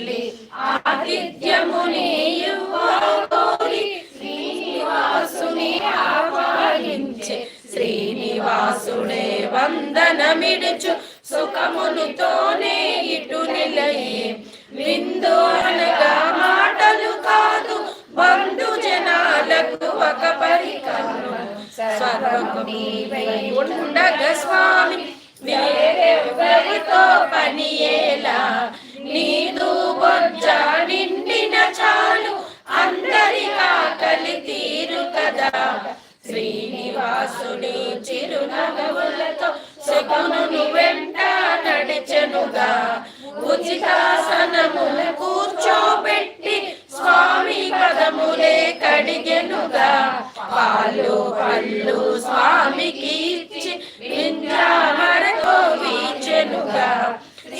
ఆతిథ్యమునియువోరి శ్రీనివాసుని ఆహ్వానించే. శ్రీనివాసుడే వందనమిడుచు. సుఖమునితోనే ఇటు నిలయే. విందు అనగా మాటలు కాదు. బంధు జనాలకు ఒక పరికరం స్వర్గము నీవై ఉండగ స్వామి. వేరెవరితో పనియే శ్రీనివాసుని చిరునగవులతో సుఖము వెంట నడిచెనుగా. ఉచితాసనముల కూర్చోబెట్టి స్వామి పదములే కడిగెనుగా. పాలు పళ్ళు స్వామికి ఇచ్చి వింధ్యామరతో వీచెనుగా.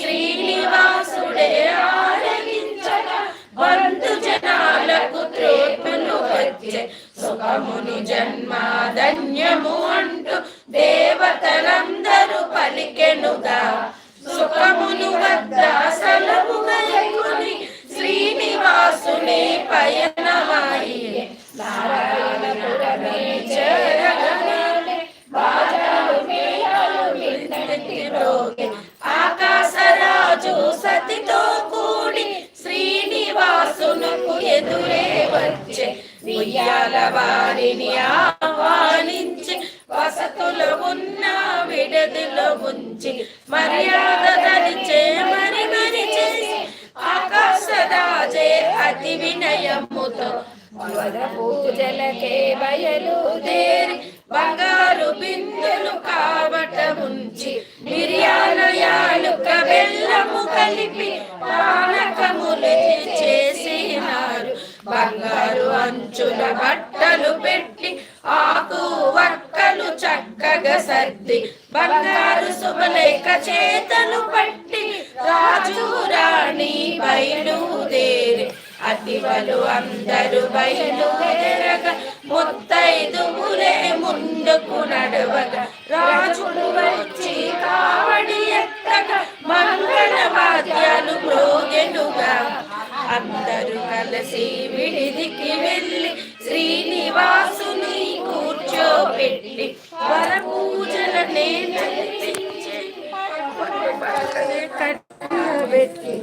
శ్రీనివాసుడే ఆరగించగా బంధు జనాలకు త్రేపులు వచ్చే సుఖమును జన్మ ధన్యము అంటూ దేవతలందరూ పలికెనుగా. సుఖమును వద్ద సెలవుగా శ్రీనివాసుని పయనమాయి. నారాయణపురమే చేరగనే ఆకాశరాజు సతితో కూడి శ్రీనివాసునకు ఎదురే వచ్చే. ఉయ్యాల వారిని ఆహ్వానించి వసతులు ఉన్న విడదిలో ఉంచి మర్యాద ధరిచే మరి మరి చేసి ఆకాశరాజే అతి వినయముతో పూజలకే బయలు దేరి బంగారు బిందులు కావట ఉంచి మిరియాల యాలుక బెల్లము కలిపి బంగారు అంచుల బట్టలు పెట్టి ఆకు వక్కలు చక్కగా సర్ది. బంగారు శుభలేఖ చేతలు పట్టి రాజు రాణి బయలుదేరి. అతివలు అందరు బయలుదేరగా ముత్తైదువులే ముందుకు నడవగా. రాజులు వచ్చి కావడి ఎత్తగా మంగళ వాద్యాలు మ్రోగెనుగా అందరూ కలిసి करती है बेटी